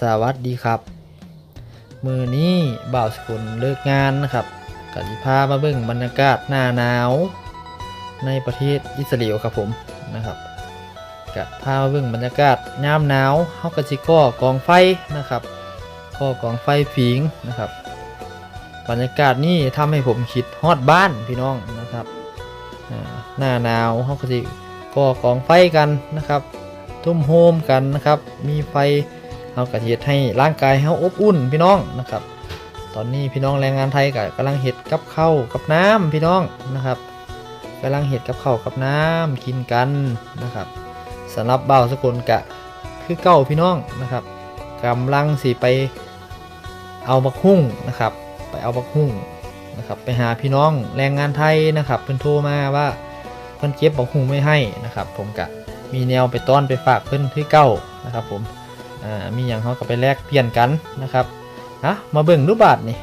สวัสดีครับ มือนี้บ่าวสกุลเลิกงานนะครับกสิพามาเบิ่งบรรยากาศหน้าหนาว ในประเทศอิสราเอลครับผมนะครับกะพามาเบิ่งบรรยากาศยามหนาวเฮาก็สิก่อกองไฟนะครับก่อกองไฟผิงนะครับ บรรยากาศนี้ทำให้ผมคิดฮอดบ้านพี่น้องนะครับหน้าหนาวเฮาก็สิก่อกองไฟกันนะครับ ทุ่มโฮมกันนะครับ มีไฟ เฮากระเฮ็ดให้ร่างกายเฮาอบอุ่นพี่น้องนะครับ ตอนนี้พี่น้องแรงงานไทยก็กำลังเฮ็ดกับข้าวกับน้ำพี่น้องนะครับกำลังเฮ็ดกับข้าวกับน้ำกินกันนะครับสำหรับบ่าวสกุลกะคือเก้าพี่น้องนะครับกำลังสิไปเอาบักฮุ่งนะครับ ไปเอาบักฮุ่งนะครับไปหาพี่น้องแรงงานไทยนะครับเพิ่นโทรมาว่าเพิ่นเก็บบักฮุ่งไม่ให้นะครับ ผมกะมีแนวไปต้อนไปฝากเพื่อนที่เก้านะครับผม อ่ามีอย่างเขาก็ไปแลกเปลี่ยนกันนะครับนะมาเบิ่งรูปบาทนี่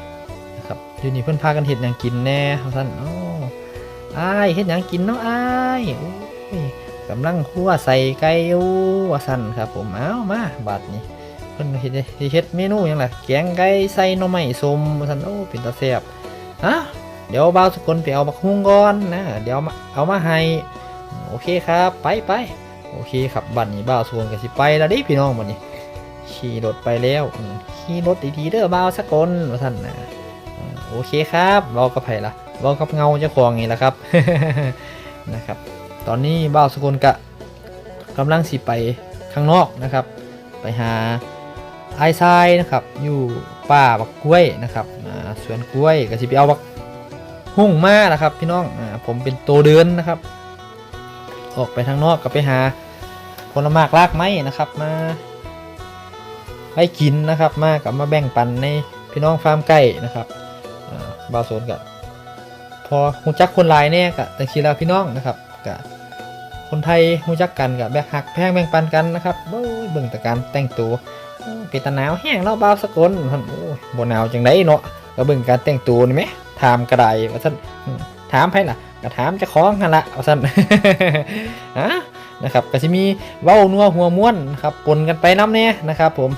นะครับอยู่นี่เพื่อนพากันเห็ดยังกินแน่ครับท่านโอ้อ้ายเห็ดยังกินเนาะอายโอ้ยกำลังคั่วใส่ไก่อยู่ว่าสั่นครับผมเอามาบาทนี่เพิ่อนเฮ็ดเฮ็ดเมนูยังล่ะแกงไก่ใส่หน่อไม้สมว่าสั่นโอ้เป็นตาแซ่บฮะเดี๋ยวบ่าวสกลไปเอาบักฮุ่งก่อนนะเดี๋ยวมาเอามาให้โอเคครับไปไปโอเคครับบัดนี้บ่าวสวนกันสิไปแล้วดิพี่น้องบัดนี้ ขี่รถไปแล้วขี่รถดีๆเด้อบ่าวสักคนว่าท่านนะโอเคครับเว้ากับไผล่ะเว้ากับเงาเจ้าของนี่แหละครับนะครับ ตอนนี้บ่าวสกลกะกำลังสิไปข้างนอกนะครับ ไปหาไอทรายนะครับ อยู่ป่าบักกล้วยนะครับสวนกล้วยก็สิไปเอาบักหุ่งมานะครับ พี่น้องอผมเป็นตัวเดินนะครับ ออกไปทางนอกก็ไปหาผลไม้รากไม้นะครับมา ให้กินนะครับ มากับมาแบ่งปันในพี่น้องฟาร์มไก่นะครับบาโซนกับพอหูจักคนลายเนี่ยกับแต่ทีละพี่น้องนะครับกับคนไทยหูจักกันกับแบกหักแพงแบ่งปันกันนะครับโอ้ยเบิ่งแต่การแต่งตัวเป็นตาหนาวแห้งเนาะบาสกุลท่านโอ้ยบ่หนาวจังไดเนาะก็เบิ่งการแต่งตัวนี่ไหมถามกระไดว่าท่านถามไผล่ะก็ถามจะคล้องกันละเอาสั้นฮะ นะครับก็จะมีเว้านัวหัวม้วนนะครับปนกันไปน้ำเนี่ยนะครับ ผม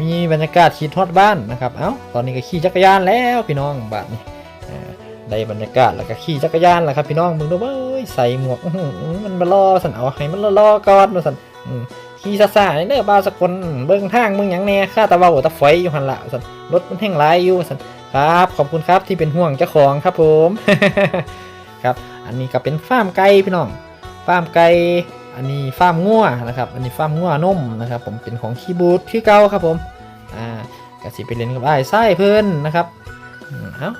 มีบรรยากาศขี่ทอดบ้านนะครับเอ้าตอนนี้ก็ขี่จักรยานแล้วพี่น้องบาดนี้อ่ได้บรรยากาศแล้วก็ขี่จักรยานแล้วครับพี่น้องมึงดูเว้ยใส่หมวกมันมารอสันเอาให้มันรอก่อนมาสันขี่ซาซาๆเด้อบาสกลเบิ่งทางมึงหยังแน่ข้าตะเว้าตะฝอยอยู่หันละสันรถมันแห้งหลายอยู่สันครับ ขอบคุณครับที่เป็นห่วงเจ้าของครับผมครับ อันนี้ก็เป็นฟาร์มไก่พี่น้อง ฟาร์มไก่อันนี้ฟาร์มงัวนะครับ อันนี้ฟาร์มงัวนมนะครับ ผมเป็นของคีบูดคือเก่าครับผมอ่ากสิไปเล่นกับไอ้ไส้เพิ่อนนะครับเอ้า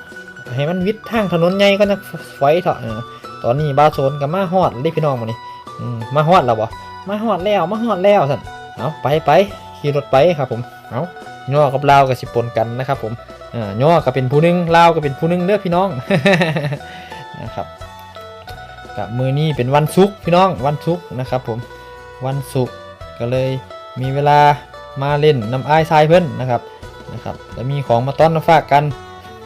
ให้มันวิดทางถนนใหญ่ก็จะไฟเถอะตอนนี้บาโซนกับมาฮอดเลยพี่น้องมานี่มาฮอดแล้วบ่มาฮอดแล้วมาฮอดแล้วสันเอาไปไปขี่รถไปครับผมเอาย่อกับลาวกับสิปนกันนะครับผมอ่าย่อก็เป็นผู้หนึงลาวก็เป็นผู้หนึงเด้อพี่น้องนะครับ กับมือนี้เป็นวันศุกร์พี่น้องวันศุกร์นะครับผมวันศุกร์ก็เลยมีเวลามาเล่นน้ำไอ้ายทรายเพิ่นนะครับนะครับแล้วมีของมาต้อนมาฝากกัน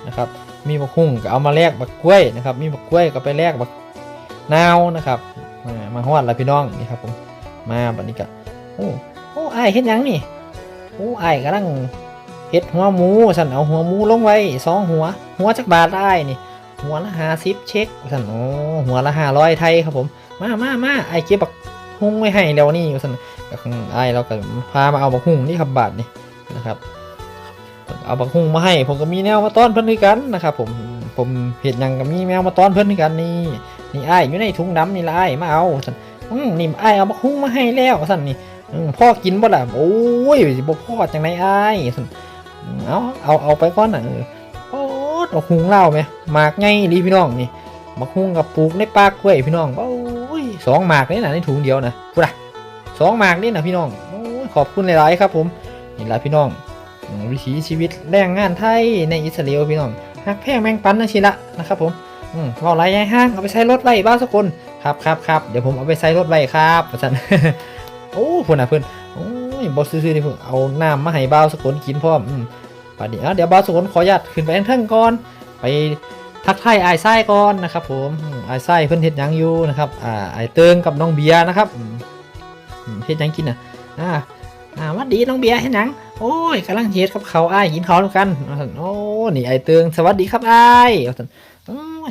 นะครับมีบักหุ่งก็เอามาแลกบักกล้วยนะครับมีบักกล้วยก็ไปแลกบักนาวนะครับมามาฮอดแล้วพี่น้องนี่ครับผมมาบัดนี้ก็โอ้โอ้อ้เฮ็ดยังนี่โอ้ไอ้กำลังเฮ็ดหัวหมูสันเอาหัวหมูลงไว้สองหัว หัวจักบาทได้นี่ หัวละห้าสิบเช็คสันโอ้หัวละห้าร้อยไทยครับผม มามามาไอ้เก็บบักหุ่งไว้ให้แล้วนี่สันก็ข้างไอ้เราก็พามาเอาบักหุ่งนี่ครับบาทนี่นะครับเอาบักหุ่งมาให้ ผมก็มีแนวมาต้อนเพิ่อนด้วยกันนะครับผมผมเห็ดยังก็มีแมวมาต้อนเพิ่อนด้วยกันนี่นี่ไอ้ยอยู่ในถุงดำนี่ละไอ้มาเอาสันอืมนี่ไอ้เอาบักหุ่งมาให้แล้วสันนี่อืมพ่อกินบ่ล่ะโอ้ยบ่พ่อจังไหนไอ้สันเอาเอาเอาไปก่อนน่ะ เออกหุงเล่าไหมหมากไงดีพี่น้องนี่หมากหุงกับปลูกในปากกล้วยพี่น้องโอ้ยสองหมากนี่นะในถุงเดียวนะพูดอะสองหมากนี่นะพี่น้องโอ้ยขอบคุณหลายๆครับผมนี่ละพี่น้องวิถีชีวิตแรงงานไทยในอิสราเอลพี่น้องหักแพงแมงปันนะชิละนะครับผมอืมว่าไรยายห้างเอาไปใช้รถไว้บ้านสกุลครับครับครับเดี๋ยวผมเอาไปใช้รถไว้ครับประชันโอ้พูนนะเพื่อนโอ้ยบอสซื้อๆนี่เพิ่งเอาน้ำมาให้บ่าวสกุลกินพร้อมอืม ป่านนี้อะเดี๋ยวบาสกุลขออนุญาตขึ้นไปทั้งก่อน ไปทักทายไอ้ไส้ก่อนนะครับผมไอ้ไส้เพิ่นเฮ็ดยังอยู่นะครับอ่าไอ้เติงกับน้องเบียร์นะครับเฮ็ดยังกินอะอ่าอ่าวัดดีน้องเบียร์เฮ็ดยังโอ้ยกำลังเฮ็ดกับเขาวอ้ายกินเขาวแล้วกันกันโอ้นี่ไอ้เตืองสวัสดีครับไอ้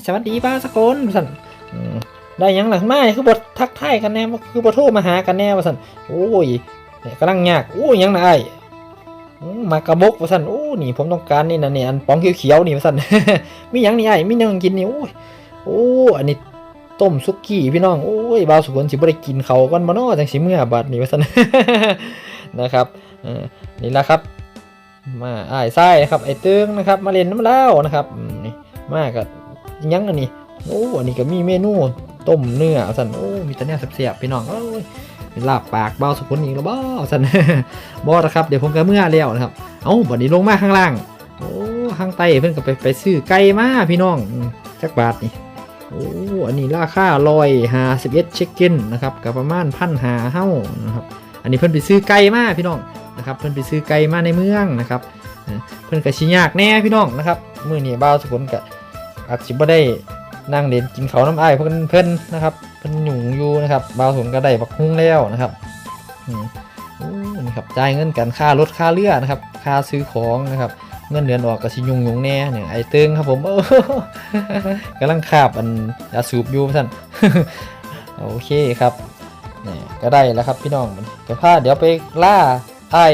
สวัสดีป้าสกลว่าซั่นได้ยังหลังไม่คือบททักทายกันแน่คือบทโทรมาหากันแน่ว่าสันโอ้ยกำลังยากโอ้ยยังนะอ้ายอื มากระบกว่าซั่นโอ้นี่ผมต้องการนี่นะเนี่ยอันปองเขียวๆนี่ว่าซั่นมีหยังนี่อ้มีหยังกินนี่โอ้ยโอ้อันนี้ต้มซุกี้พี่น้องโอ้ยบาวสุกลสิบ่ได้กินเขาก่อนบ่น้อจังสิเมื่อบัดนี้ว่าซั่นนะครับนี่ละครับ มาอ้ายไส้นะครับไอ้เตึงนะครับ มาเล่นน้ำเล่านะครับนี่มากกับยังอันนี้โอ้อันนี้ก็มีเมนูต้มเนื้อสันโอ้มีแต่เนื้อเสียบๆพี่น้องโอ้ย เป็นลาบปากเบาสุกุลอีกแล้วบ้สันบอนะครับเดี๋ยวผมก็เมื่อแล้วนะครับ เอ้าบัดนี้ลงมาข้างล่างโอ้ข้างใต้เพิ่นก็ไปไปซื้อไก่มาพี่น้องจักบาทนี่โอ้อันนี้ราคาลอยหาสิบเอ็ดเช็คเก้นนะครับกับประมาณพันหาเฮ้านะครับ อันนี้เพิ่นไปซื้อไก่มาพี่น้องนะครับเพิ่นไปซื้อไก่มาในเมืองนะครับเพิ่นก็ชิยากแน่พี่น้องนะครับมื้อนี้บ่าวสุกลก็อาจสิบ่ได้ นั่งเล่นกินเขาน้ำไอ้เพิ่อนเพิ่นนะครับเพิ่นหยุ่งอยู่นะครับบาวสุกลก็ได้บักฮุ้งแล้วนะครับอืมนี่ครับจ่ายเงินกันค่ารถค่าเรือนะครับ ค่าซื้อของนะครับ เงินเดือนออกก็สิยุ่งยุ่งแน่เนี่ยไอ้เติงครับผมโอ้กำลังคาบอันยาสูบอยู่ท่านโอเคครับนี่ก็ได้แล้วครับพี่น้องมันเดี๋ยวพาเดี๋ยวไปล่าไอ้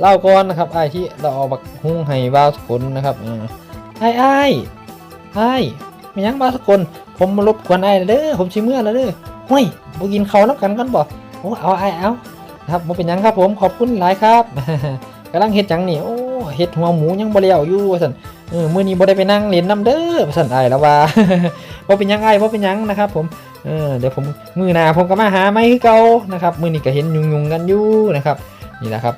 เล่าก่อนนะครับไอ้ที่เราเอาบักฮุ้งให้บ้าสกุลนะครับไอ้ไอ้ไอ้ ม่ยังบ้าวสกุลผมมารบกวนไอ้เด้อผมชิเมื่อแล้วเด้อห้ยบ่กินเขาวน้ำกันก่อนบ่โอ้เอาไอ้เอานะครับบ่เป็นยังครับผมขอบคุณหลายครับกำลังเฮ็ดหยังนี่โอ้เฮ็ดหัวหมูยังบ่แล้วอยู่ว่าซั่นเออมื้อนี้บ่ได้ไปนั่งเล่นน้ำเด้อว่าซั่นอ้แล้วว่าบ่เป็นยังไอ้บ่เป็นยังนะครับ ผมเออเดี๋ยวผมมือหนาผมก็มาหาไม้คือเก่านะครับมือนี้ก็เห็นยุงยุงๆกันอยู่นะครับ นี่แหละครับ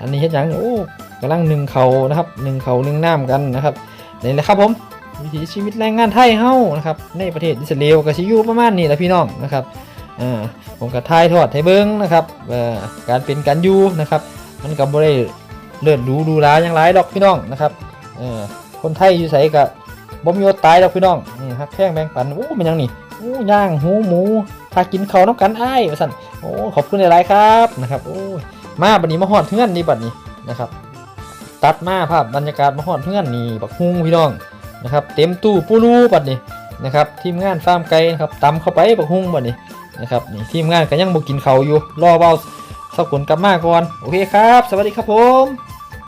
อันนี้เห็นยังโอ้กำลังหนึ่งเขานะครับหนึ่งเขาหนึ่งน้ำกันนะครับนี่แหละครับผม วิถีชีวิตแรงงานไทยเฮ้านะครับในประเทศอิสราเอลกับชิยูประมาณนี้แหละพี่น้องนะครับผมก็ทายทอดให้เบิ้งนะครับการเป็นการอยู่นะครับ มันก็บ่ได้เลือดรู้ดูร้ายอย่างไรดอกพี่น้องนะครับคนไทยอยู่ใส่กับบ่มีอดตายดอกพี่น้องนี่ฮักแข้งแบงปันโอ้มันยังนี่โอ้ย่างหูหมูพากินเขาน้ำกันไอ้ายว่าสั่นโอ้ขอบคุณหลายๆครับนะครับโอ้ยมาบัดนี้มาหอดเพื่อนนี่บัดนี้นะครับ ตัดมาภาพบรรยากาศมาหอดเพื่อนนี่บักฮุ้งพี่น้อง นะครับเต็มตู้ปูรูบัดนี้นะครับทีมงานฟาร์มไก่นะครับตำเข้าไปบักฮุ้งบัดนี้นะครับนี่ทีมงานก็ยังบ่กินเขาอยู่รอเบาสักผลกลับมาก่อนโอเคครับ สวัสดีครับผม